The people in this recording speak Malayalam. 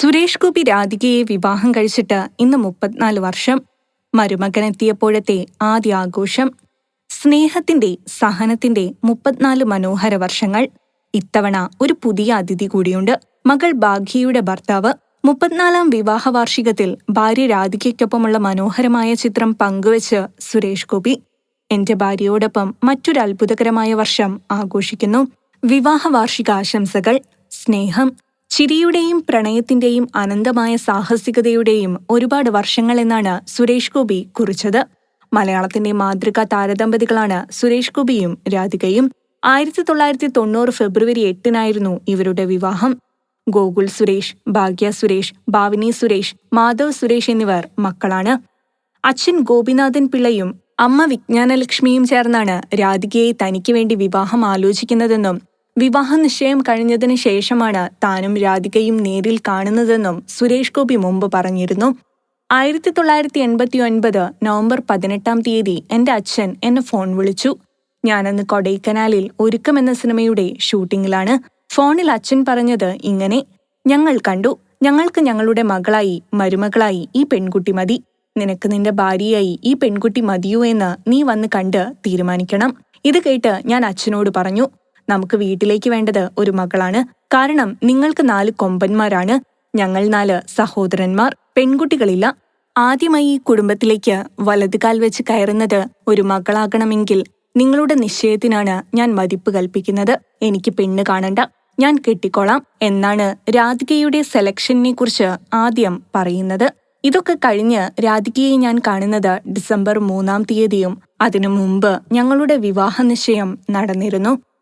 സുരേഷ് ഗോപി രാധികയെ വിവാഹം കഴിച്ചിട്ട് ഇന്ന് മുപ്പത്തിനാല് വർഷം. മരുമകനെത്തിയപ്പോഴത്തെ ആദ്യ ആഘോഷം. സ്നേഹത്തിന്റെ സഹനത്തിന്റെ മുപ്പത്തിനാല് മനോഹര വർഷങ്ങൾ. ഇത്തവണ ഒരു പുതിയ അതിഥി കൂടിയുണ്ട്. മകൾ ഭാഗ്യയുടെ ഭർത്താവ്. മുപ്പത്തിനാലാം വിവാഹ വാർഷികത്തിൽ ഭാര്യ രാധികയ്ക്കൊപ്പമുള്ള മനോഹരമായ ചിത്രം പങ്കുവച്ച് സുരേഷ് ഗോപി. എന്റെ ഭാര്യയോടൊപ്പം മറ്റൊരു അത്ഭുതകരമായ വർഷം ആഘോഷിക്കുന്നു. വിവാഹ വാർഷിക ആശംസകൾ സ്നേഹം ചിരിയുടെയും പ്രണയത്തിന്റെയും അനന്തമായ സാഹസികതയുടെയും ഒരുപാട് വർഷങ്ങൾ എന്നാണ് സുരേഷ് ഗോപി കുറിച്ചത്. മലയാളത്തിന്റെ മാതൃകാ താരദമ്പതികളാണ് സുരേഷ് ഗോപിയും രാധികയും. ആയിരത്തി തൊള്ളായിരത്തി തൊണ്ണൂറ് ഫെബ്രുവരി എട്ടിനായിരുന്നു ഇവരുടെ വിവാഹം. ഗോകുൽ സുരേഷ് ഭാഗ്യ സുരേഷ് ഭാവിനി സുരേഷ് മാധവ് സുരേഷ് എന്നിവർ മക്കളാണ്. അച്ഛൻ ഗോപിനാഥൻ പിള്ളയും അമ്മ വിജ്ഞാനലക്ഷ്മിയും ചേർന്നാണ് രാധികയെ തനിക്ക് വേണ്ടി വിവാഹം ആലോചിക്കുന്നതെന്നും വിവാഹ നിശ്ചയം കഴിഞ്ഞതിന് ശേഷമാണ് താനും രാധികയും നേരിൽ കാണുന്നതെന്നും സുരേഷ് ഗോപി മുമ്പ് പറഞ്ഞിരുന്നു. ആയിരത്തി തൊള്ളായിരത്തി എൺപത്തി ഒൻപത് നവംബർ പതിനെട്ടാം തീയതി എന്റെ അച്ഛൻ എന്നെ ഫോൺ വിളിച്ചു. ഞാനന്ന് കൊടൈക്കനാലിൽ ഒരുക്കം എന്ന സിനിമയുടെ ഷൂട്ടിംഗിലാണ് ഫോണിൽ അച്ഛൻ പറഞ്ഞത് ഇങ്ങനെ ഞങ്ങൾ കണ്ടു. ഞങ്ങൾക്ക് ഞങ്ങളുടെ മകളായി മരുമകളായി ഈ പെൺകുട്ടി മതി. നിനക്ക് നിന്റെ ഭാര്യയായി ഈ പെൺകുട്ടി മതിയോ എന്ന് നീ വന്ന് കണ്ട് തീരുമാനിക്കണം. ഇത് കേട്ട് ഞാൻ അച്ഛനോട് പറഞ്ഞു. നമുക്ക് വീട്ടിലേക്ക് വേണ്ടത് ഒരു മകളാണ്. കാരണം നിങ്ങൾക്ക് നാല് കൊമ്പന്മാരാണ്. ഞങ്ങൾ നാല് സഹോദരന്മാർ. പെൺകുട്ടികളില്ല. ആദ്യമായി ഈ കുടുംബത്തിലേക്ക് വലതുകാൽ വെച്ച് കയറുന്നത് ഒരു മകളാകണമെങ്കിൽ നിങ്ങളുടെ നിശ്ചയത്തിനാണ് ഞാൻ മതിപ്പ് കൽപ്പിക്കുന്നത്. എനിക്ക് പെണ്ണ് കാണണ്ട. ഞാൻ കെട്ടിക്കോളാം എന്നാണ് രാധികയുടെ സെലക്ഷനെ കുറിച്ച് ആദ്യം പറയുന്നത്. ഇതൊക്കെ കഴിഞ്ഞ് രാധികയെ ഞാൻ കാണുന്നത് ഡിസംബർ മൂന്നാം തീയതിയും അതിനു മുമ്പ് ഞങ്ങളുടെ വിവാഹ നിശ്ചയം നടന്നിരുന്നു.